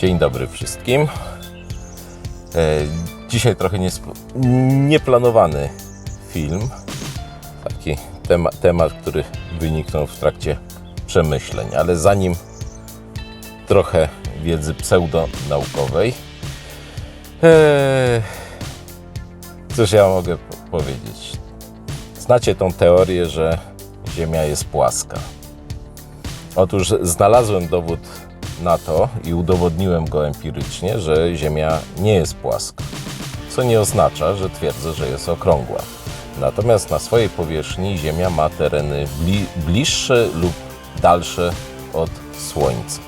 Dzień dobry wszystkim. E, Dzisiaj trochę nieplanowany film. Taki tema, temat, który wyniknął w trakcie przemyśleń, ale zanim trochę wiedzy pseudonaukowej. Eee, cóż ja mogę po- powiedzieć? Znacie tą teorię, że Ziemia jest płaska. Otóż znalazłem dowód na to i udowodniłem go empirycznie, że Ziemia nie jest płaska. Co nie oznacza, że twierdzę, że jest okrągła. Natomiast na swojej powierzchni Ziemia ma tereny bli- bliższe lub dalsze od Słońca.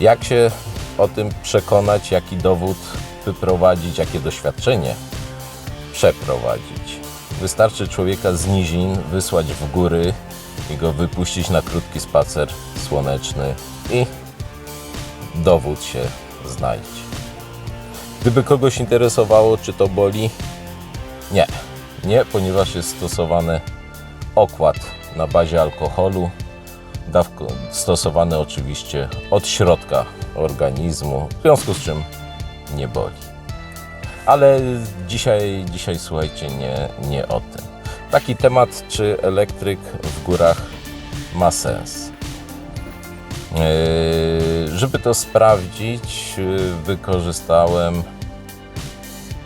Jak się o tym przekonać, jaki dowód wyprowadzić, jakie doświadczenie przeprowadzić? Wystarczy człowieka z nizin wysłać w góry i go wypuścić na krótki spacer słoneczny i dowód się znajdzie. Gdyby kogoś interesowało, czy to boli, nie. Nie, ponieważ jest stosowany okład na bazie alkoholu, dawko, stosowany oczywiście od środka organizmu, w związku z czym nie boli. Ale dzisiaj, dzisiaj słuchajcie, nie, nie o tym. Taki temat, czy elektryk w górach ma sens. Yy, Żeby to sprawdzić, yy, wykorzystałem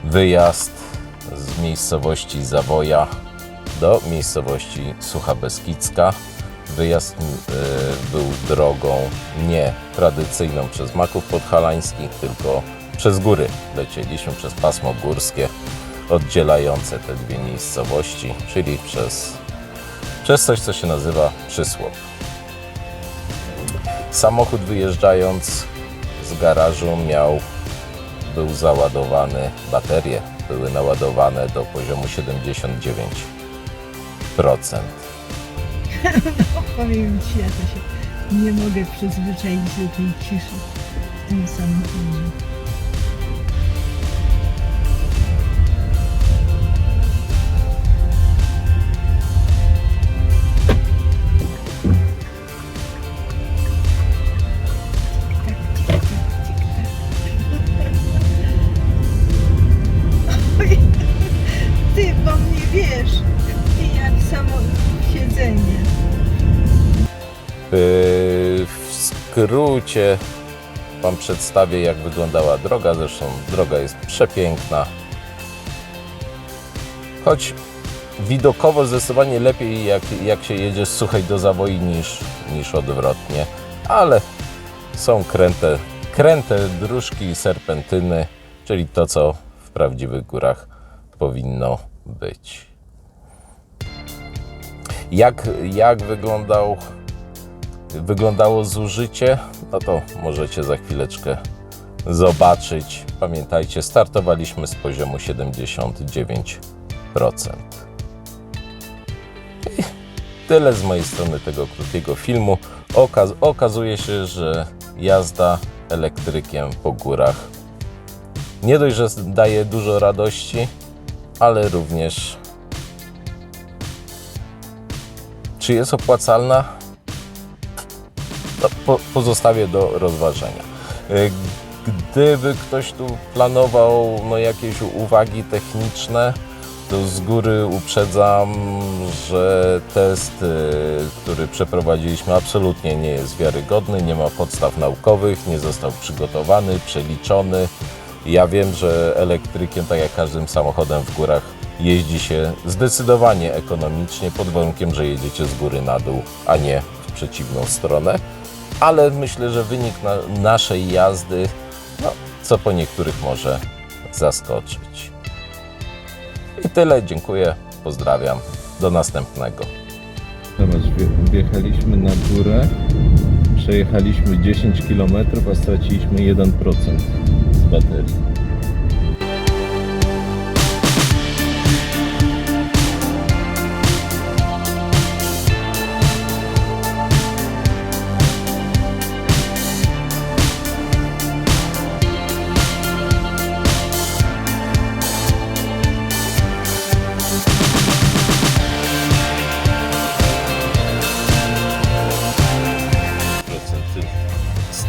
wyjazd z miejscowości Zawoja do miejscowości Sucha Beskidzka. Wyjazd yy, był drogą nie tradycyjną przez Maków Podhalańskich, tylko przez góry. Lecieliśmy przez pasmo górskie oddzielające te dwie miejscowości, czyli przez, przez coś, co się nazywa przysłop. Samochód wyjeżdżając z garażu miał, był załadowany, baterie były naładowane do poziomu 79%. Powiem Ci, ja to się nie mogę przyzwyczaić do tej ciszy w tym samochodzie. Wiesz, jak samo siedzenie. Yy, W skrócie Wam przedstawię, jak wyglądała droga. Zresztą droga jest przepiękna. Choć widokowo zdecydowanie lepiej, jak, jak się jedzie z Suchej do Zawoi niż, niż odwrotnie. Ale są kręte, kręte dróżki i serpentyny, czyli to, co w prawdziwych górach powinno być. Jak, jak wyglądał wyglądało zużycie, no to możecie za chwileczkę zobaczyć. Pamiętajcie, startowaliśmy z poziomu 79%. I tyle z mojej strony tego krótkiego filmu. Okaz okazuje się, że jazda elektrykiem po górach nie dość, że daje dużo radości, ale również czy jest opłacalna? to po, pozostawię do rozważenia. Y, Gdyby ktoś tu planował no, jakieś uwagi techniczne, to z góry uprzedzam, że test, y, który przeprowadziliśmy, absolutnie nie jest wiarygodny, nie ma podstaw naukowych, nie został przygotowany, przeliczony. Ja wiem, że elektrykiem, tak jak każdym samochodem w górach, jeździ się zdecydowanie ekonomicznie, pod warunkiem, że jedziecie z góry na dół, a nie w przeciwną stronę. Ale myślę, że wynik na naszej jazdy, no, co po niektórych może zaskoczyć. I tyle, dziękuję, pozdrawiam, do następnego. Zobacz, wje- wjechaliśmy na górę, przejechaliśmy 10 km, a straciliśmy 1% z baterii.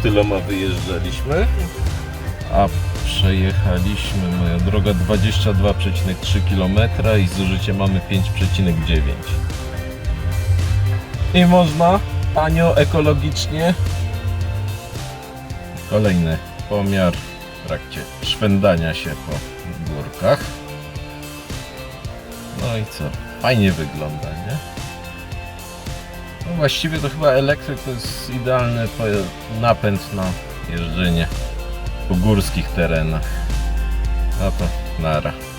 tyloma wyjeżdżaliśmy a przejechaliśmy, moja droga, 22,3 km i zużycie mamy 5,9. I można tanio, ekologicznie. Kolejny pomiar w trakcie szwendania się po górkach. No i co? Fajnie wygląda, nie? No właściwie to chyba elektryk to jest idealny napęd na jeżdżenie po górskich terenach. No to nara.